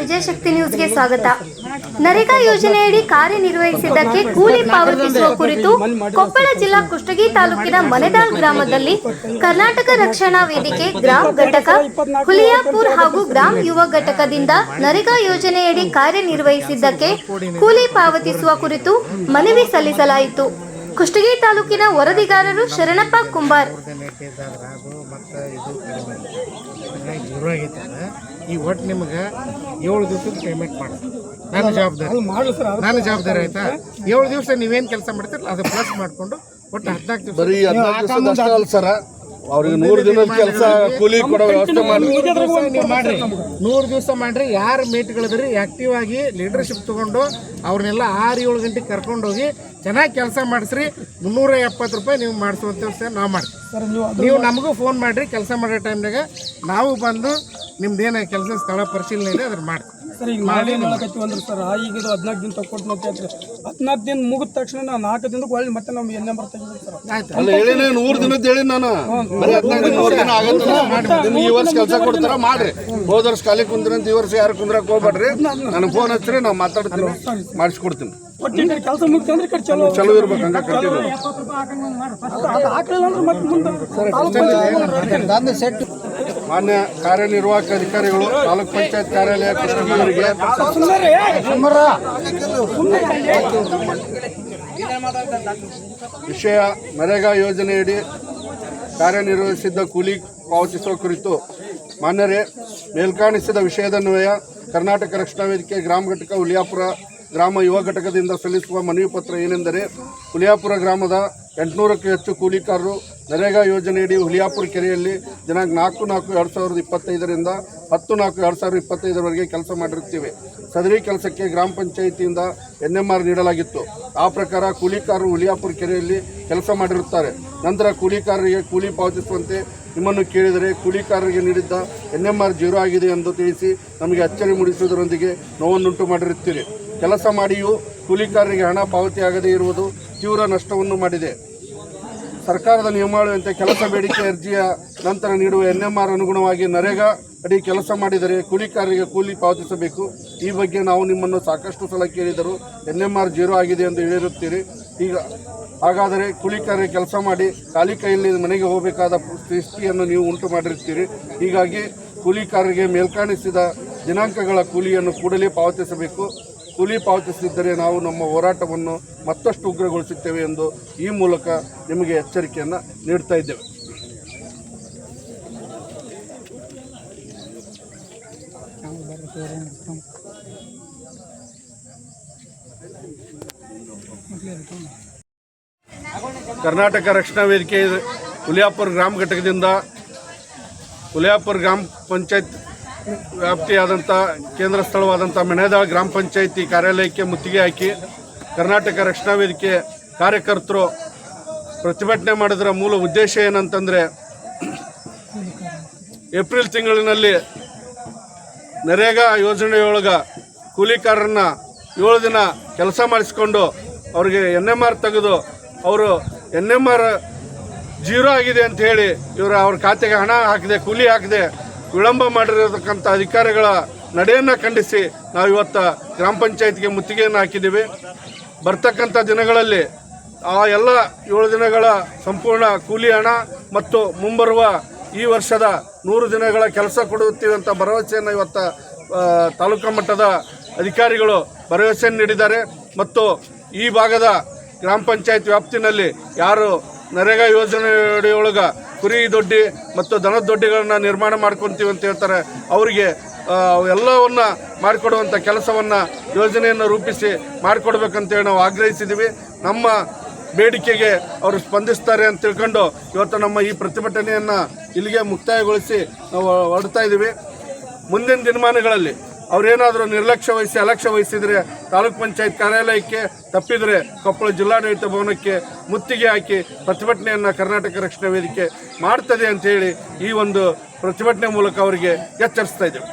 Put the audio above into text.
ವಿಜಯಶಕ್ತಿ ನ್ಯೂಸ್ಗೆ ಸ್ವಾಗತ. ನರೇಗಾ ಯೋಜನೆಯಡಿ ಕಾರ್ಯನಿರ್ವಹಿಸಿದ್ದಕ್ಕೆ ಕೂಲಿ ಪಾವತಿಸುವ ಕುರಿತು ಕೊಪ್ಪಳ ಜಿಲ್ಲಾ ಕುಷ್ಟಗಿ ತಾಲೂಕಿನ ಮನೆದಾಳ್ ಗ್ರಾಮದಲ್ಲಿ ಕರ್ನಾಟಕ ರಕ್ಷಣಾ ವೇದಿಕೆ ಗ್ರಾಮ ಘಟಕ, ಹುಲಿಯಾಪುರ್ ಹಾಗೂ ಗ್ರಾಮ ಯುವ ಘಟಕದಿಂದ ನರೇಗಾ ಯೋಜನೆಯಡಿ ಕಾರ್ಯನಿರ್ವಹಿಸಿದ್ದಕ್ಕೆ ಕೂಲಿ ಪಾವತಿಸುವ ಕುರಿತು ಮನವಿ ಸಲ್ಲಿಸಲಾಯಿತು. ಕುಷ್ಟಗಿ ತಾಲೂಕಿನ ವರದಿಗಾರರು ಶರಣಪ್ಪ ಕುಂಬಾರ್. ಮತ್ತು ಇದು ಕಡಿಮೆ ಹಂಗಾಗಿ ಜೀರೋ ಆಗೈತೆ ಅದ. ಈ ಒಟ್ಟು ನಿಮ್ಗೆ ಏಳು ದಿವಸದ ಪೇಮೆಂಟ್ ಮಾಡಿ ನನ್ನ ಜವಾಬ್ದಾರಿ. ನನ್ನ ಜವಾಬ್ದಾರಿ ಆಯ್ತಾ? ಏಳು ದಿವಸ ನೀವೇನು ಕೆಲಸ ಮಾಡ್ತೀರಲ್ಲ ಅದು ಪ್ಲಸ್ ಮಾಡಿಕೊಂಡು ಒಟ್ಟು ಹದಿನಾಲ್ಕು ದಿವಸ ಸರ. ಅವ್ರಿಗೆ ನೂರು ದಿನ ಕೆಲಸ ಕೂಲಿ ಕೊಡೋ ವ್ಯವಸ್ಥೆ ಮಾಡಿ ನೀವು ಮಾಡ್ರಿ. ನೂರು ದಿವಸ ಮಾಡ್ರಿ. ಯಾರು ಮೀಟ್ಗಳಿದ್ರಿ ಆಕ್ಟಿವ್ ಆಗಿ ಲೀಡರ್ಶಿಪ್ ತಗೊಂಡು ಅವ್ರನ್ನೆಲ್ಲ ಆರು ಏಳು ಗಂಟೆಗೆ ಕರ್ಕೊಂಡೋಗಿ ಚೆನ್ನಾಗಿ ಕೆಲಸ ಮಾಡಿಸ್ರಿ. ಮುನ್ನೂರ ಎಪ್ಪತ್ತು ರೂಪಾಯಿ ನೀವು ಮಾಡಿಸುವಂತ ಕೆಲಸ ನಾವು ಮಾಡ್ತೀವಿ. ನೀವು ನಮಗೂ ಫೋನ್ ಮಾಡ್ರಿ. ಕೆಲಸ ಮಾಡೋ ಟೈಮ್ನಾಗ ನಾವು ಬಂದು ನಿಮ್ದೇನು ಕೆಲಸ ಸ್ಥಳ ಪರಿಶೀಲನೆ ಇದೆ ಅದ್ರ ಮಾಡ್ತೀವಿ. ಸರ್ ಈಗ ನಾಳೆ ಮಾಡಕತ್ತಿ ಅಂದ್ರೆ ಸರ್ ಈಗ ಇದು ಹದಿನಾಲ್ಕು ದಿನ ಅಂತ ಅಂದ್ರೆ ಹದಿನಾಲ್ಕು ದಿನ ಮುಗಿದ ತಕ್ಷಣ ನಾವು ನಾಲ್ಕು ದಿನಕ್ಕೆ ಒಳ್ಳೆ ಮತ್ತೆ ನಮ್ಗೆ ಎನ್ ನಂಬರ್ ತೆಗಿಬೇಕು ಸರ್. ಆಯ್ತು. ಅಲ್ಲ ಹೇಳಿ ನೂರು ದಿನದ ಹೇಳಿ ನಾನು. ಬರೀ ಹದಿನಾಲ್ಕು ದಿನ ಆಗತ್ತೆ ಈ ವರ್ಷ ಕೆಲಸ ಕೊಡ್ತಾರ ಮಾಡ್ರಿ. ಹೋದ ವರ್ಷ ಖಾಲಿ ಕುಂದ್ರಂತ ಈ ವರ್ಷ ಯಾರು ಕುಂದ್ರಕ್ಕೆ ಹೋಗ್ಬೇಡ್ರಿ. ನನಗೆ ಫೋನ್ ಹಚ್ಚ್ರಿ ನಾವು ಮಾತಾಡ್ತೀನಿ. ಮಾಡಿಸ್ಕೊಡ್ತೀನಿ. ಕೆಲಸ ಮುಗಿತು ಅಂದ್ರೆ ಕಡೆ ಚಲೋ. ಚಲೋ ಇರ್ಬೇಕು ಹಂಗ ಹಾಕ್ಲಿಲ್ಲ ಅಂದ್ರೆ ಮತ್ತೆ ಮುಂದೆ ತಾಲೂಕು ಮಾನ್ಯ ಕಾರ್ಯನಿರ್ವಾಹಕ ಅಧಿಕಾರಿಗಳು, ತಾಲೂಕ್ ಪಂಚಾಯತ್ ಕಾರ್ಯಾಲಯ ಕೃಷ್ಣಗಿರಿಗೆ ವಿಷಯ ನರೇಗಾ ಯೋಜನೆಯಡಿ ಕಾರ್ಯನಿರ್ವಹಿಸಿದ್ದ ಕೂಲಿ ಪಾವತಿಸುವ ಕುರಿತು ಮಾನ್ಯರೇ, ಮೇಲ್ಕಾಣಿಸಿದ ವಿಷಯದನ್ವಯ ಕರ್ನಾಟಕ ರಕ್ಷಣಾ ವೇದಿಕೆ ಗ್ರಾಮ ಘಟಕ ಉಲಿಯಾಪುರ ಗ್ರಾಮ ಯುವ ಘಟಕದಿಂದ ಸಲ್ಲಿಸುವ ಮನವಿ ಪತ್ರ ಏನೆಂದರೆ, ಹುಲಿಯಾಪುರ ಗ್ರಾಮದ ಎಂಟುನೂರಕ್ಕೂ ಹೆಚ್ಚು ಕೂಲಿಕಾರರು ನರೇಗಾ ಯೋಜನೆಯಡಿ ಹುಲಿಯಾಪುರ ಕೆರೆಯಲ್ಲಿ ದಿನಾಂಕ ನಾಲ್ಕು ನಾಲ್ಕು ಎರಡು ಸಾವಿರದ ಇಪ್ಪತ್ತೈದರಿಂದ ಹತ್ತು ನಾಲ್ಕು ಎರಡು ಸಾವಿರದ ಇಪ್ಪತ್ತೈದರವರೆಗೆ ಕೆಲಸ ಮಾಡಿರುತ್ತೇವೆ. ಸದರಿ ಕೆಲಸಕ್ಕೆ ಗ್ರಾಮ ಪಂಚಾಯಿತಿಯಿಂದ ಎನ್ ಎಂ ಆರ್ ನೀಡಲಾಗಿತ್ತು. ಆ ಪ್ರಕಾರ ಕೂಲಿಕಾರರು ಹುಲಿಯಾಪುರ ಕೆರೆಯಲ್ಲಿ ಕೆಲಸ ಮಾಡಿರುತ್ತಾರೆ. ನಂತರ ಕೂಲಿಕಾರರಿಗೆ ಕೂಲಿ ಪಾವತಿಸುವಂತೆ ನಿಮ್ಮನ್ನು ಕೇಳಿದರೆ ಕೂಲಿಕಾರರಿಗೆ ನೀಡಿದ್ದ ಎನ್ ಎಂ ಆರ್ ಜೀರೋ ಆಗಿದೆ ಎಂದು ತಿಳಿಸಿ ನಮಗೆ ಅಚ್ಚರಿ ಮೂಡಿಸುವುದರೊಂದಿಗೆ ನೋವನ್ನುಂಟು ಮಾಡಿರುತ್ತೀರಿ. ಕೆಲಸ ಮಾಡಿಯೂ ಕೂಲಿಕಾರರಿಗೆ ಹಣ ಪಾವತಿಯಾಗದೇ ಇರುವುದು ತೀವ್ರ ನಷ್ಟವನ್ನು ಮಾಡಿದೆ. ಸರ್ಕಾರದ ನಿಯಮಾವಳಿಯಂತೆ ಕೆಲಸ ಬೇಡಿಕೆ ಅರ್ಜಿಯ ನಂತರ ನೀಡುವ ಎನ್ ಎಂ ಆರ್ ಅನುಗುಣವಾಗಿ ನರೇಗಾ ಅಡಿ ಕೆಲಸ ಮಾಡಿದರೆ ಕೂಲಿಕಾರರಿಗೆ ಕೂಲಿ ಪಾವತಿಸಬೇಕು. ಈ ಬಗ್ಗೆ ನಾವು ನಿಮ್ಮನ್ನು ಸಾಕಷ್ಟು ಸಲ ಕೇಳಿದರು ಎನ್ ಎಂ ಆರ್ ಜೀರೋ ಆಗಿದೆ ಎಂದು ಹೇಳಿರುತ್ತೀರಿ. ಈಗ ಹಾಗಾದರೆ ಕೂಲಿಕಾರರಿಗೆ ಕೆಲಸ ಮಾಡಿ ಖಾಲಿ ಕೈಯಲ್ಲಿ ಮನೆಗೆ ಹೋಗಬೇಕಾದ ಸ್ಥಿತಿಯನ್ನು ನೀವು ಉಂಟು ಮಾಡಿರುತ್ತೀರಿ. ಹೀಗಾಗಿ ಕೂಲಿಕಾರರಿಗೆ ಮೇಲ್ಕಾಣಿಸಿದ ದಿನಾಂಕಗಳ ಕೂಲಿಯನ್ನು ಕೂಡಲೇ ಪಾವತಿಸಬೇಕು. ಕೂಲಿ ಪಾವತಿಸದಿದ್ದರೆ ನಾವು ನಮ್ಮ ಹೋರಾಟವನ್ನು ಮತ್ತಷ್ಟು ಉಗ್ರಗೊಳಿಸುತ್ತೇವೆ ಎಂದು ಈ ಮೂಲಕ ನಿಮಗೆ ಎಚ್ಚರಿಕೆಯನ್ನು ನೀಡ್ತಾ ಇದ್ದೇವೆ. ಕರ್ನಾಟಕ ರಕ್ಷಣಾ ವೇದಿಕೆ ಹುಲಿಯಾಪುರ ಗ್ರಾಮ ಘಟಕದಿಂದ ಹುಲಿಯಾಪುರ ಗ್ರಾಮ ಪಂಚಾಯತ್ ವ್ಯಾಪ್ತಿಯಾದಂಥ ಕೇಂದ್ರ ಸ್ಥಳವಾದಂಥ ಮೆಣೆದಾಳ್ ಗ್ರಾಮ ಪಂಚಾಯಿತಿ ಕಾರ್ಯಾಲಯಕ್ಕೆ ಮುತ್ತಿಗೆ ಹಾಕಿ ಕರ್ನಾಟಕ ರಕ್ಷಣಾ ವೇದಿಕೆ ಕಾರ್ಯಕರ್ತರು ಪ್ರತಿಭಟನೆ ಮಾಡಿದ್ರ ಮೂಲ ಉದ್ದೇಶ ಏನಂತಂದರೆ ಏಪ್ರಿಲ್ ತಿಂಗಳಿನಲ್ಲಿ ನರೇಗಾ ಯೋಜನೆಯೊಳಗೆ ಕೂಲಿಕಾರರನ್ನ ಏಳು ದಿನ ಕೆಲಸ ಮಾಡಿಸ್ಕೊಂಡು ಅವ್ರಿಗೆ ಎನ್ ಎಂ ಆರ್ ತೆಗೆದು ಅವರು ಎನ್ ಎಂ ಆರ್ ಜೀರೋ ಆಗಿದೆ ಅಂತ ಹೇಳಿ ಇವರು ಅವ್ರ ಖಾತೆಗೆ ಹಣ ಹಾಕಿದೆ, ಕೂಲಿ ಹಾಕಿದೆ. ವಿಳಂಬ ಮಾಡಿರತಕ್ಕಂಥ ಅಧಿಕಾರಿಗಳ ನಡೆಯನ್ನು ಖಂಡಿಸಿ ನಾವು ಇವತ್ತು ಗ್ರಾಮ ಪಂಚಾಯತ್ಗೆ ಮುತ್ತಿಗೆಯನ್ನು ಹಾಕಿದ್ದೀವಿ. ಬರ್ತಕ್ಕಂಥ ದಿನಗಳಲ್ಲಿ ಆ ಎಲ್ಲ ಏಳು ದಿನಗಳ ಸಂಪೂರ್ಣ ಕೂಲಿ ಹಣ ಮತ್ತು ಮುಂಬರುವ ಈ ವರ್ಷದ ನೂರು ದಿನಗಳ ಕೆಲಸ ಕೊಡುತ್ತೀವಿ ಅಂತ ಭರವಸೆಯನ್ನು ಇವತ್ತು ತಾಲೂಕು ಮಟ್ಟದ ಅಧಿಕಾರಿಗಳು ಭರವಸೆಯನ್ನು ನೀಡಿದ್ದಾರೆ. ಮತ್ತು ಈ ಭಾಗದ ಗ್ರಾಮ ಪಂಚಾಯತ್ ವ್ಯಾಪ್ತಿನಲ್ಲಿ ಯಾರು ನರೇಗಾ ಯೋಜನೆಯೊಳಗೆ ಕುರಿ ದೊಡ್ಡಿ ಮತ್ತು ದನದ ದೊಡ್ಡಿಗಳನ್ನು ನಿರ್ಮಾಣ ಮಾಡ್ಕೊತೀವಿ ಅಂತ ಹೇಳ್ತಾರೆ. ಅವರಿಗೆ ಎಲ್ಲವನ್ನು ಮಾಡಿಕೊಡುವಂಥ ಕೆಲಸವನ್ನು ಯೋಜನೆಯನ್ನು ರೂಪಿಸಿ ಮಾಡಿಕೊಡ್ಬೇಕಂತೇಳಿ ನಾವು ಆಗ್ರಹಿಸಿದ್ದೀವಿ ನಮ್ಮ ಬೇಡಿಕೆಗೆ ಅವರು ಸ್ಪಂದಿಸ್ತಾರೆ ಅಂತ ತಿಳ್ಕೊಂಡು ಇವತ್ತು ನಮ್ಮ ಈ ಪ್ರತಿಭಟನೆಯನ್ನು ಇಲ್ಲಿಗೆ ಮುಕ್ತಾಯಗೊಳಿಸಿ ನಾವು ಹೊರಡ್ತಾ ಇದ್ದೀವಿ ಮುಂದಿನ ದಿನಮಾನಗಳಲ್ಲಿ ಅವರೇನಾದರೂ ನಿರ್ಲಕ್ಷ್ಯ ವಹಿಸಿ, ಅಲಕ್ಷ್ಯ ವಹಿಸಿದರೆ ತಾಲೂಕ್ ಪಂಚಾಯತ್ ಕಾರ್ಯಾಲಯಕ್ಕೆ ತಪ್ಪಿದರೆ ಕೊಪ್ಪಳ ಜಿಲ್ಲಾಡಳಿತ ಭವನಕ್ಕೆ ಮುತ್ತಿಗೆ ಹಾಕಿ ಪ್ರತಿಭಟನೆಯನ್ನು ಕರ್ನಾಟಕ ರಕ್ಷಣಾ ವೇದಿಕೆ ಮಾಡ್ತದೆ ಅಂತ ಹೇಳಿ ಈ ಒಂದು ಪ್ರತಿಭಟನೆ ಮೂಲಕ ಅವರಿಗೆ ಎಚ್ಚರಿಸ್ತಾ ಇದ್ದೇವೆ.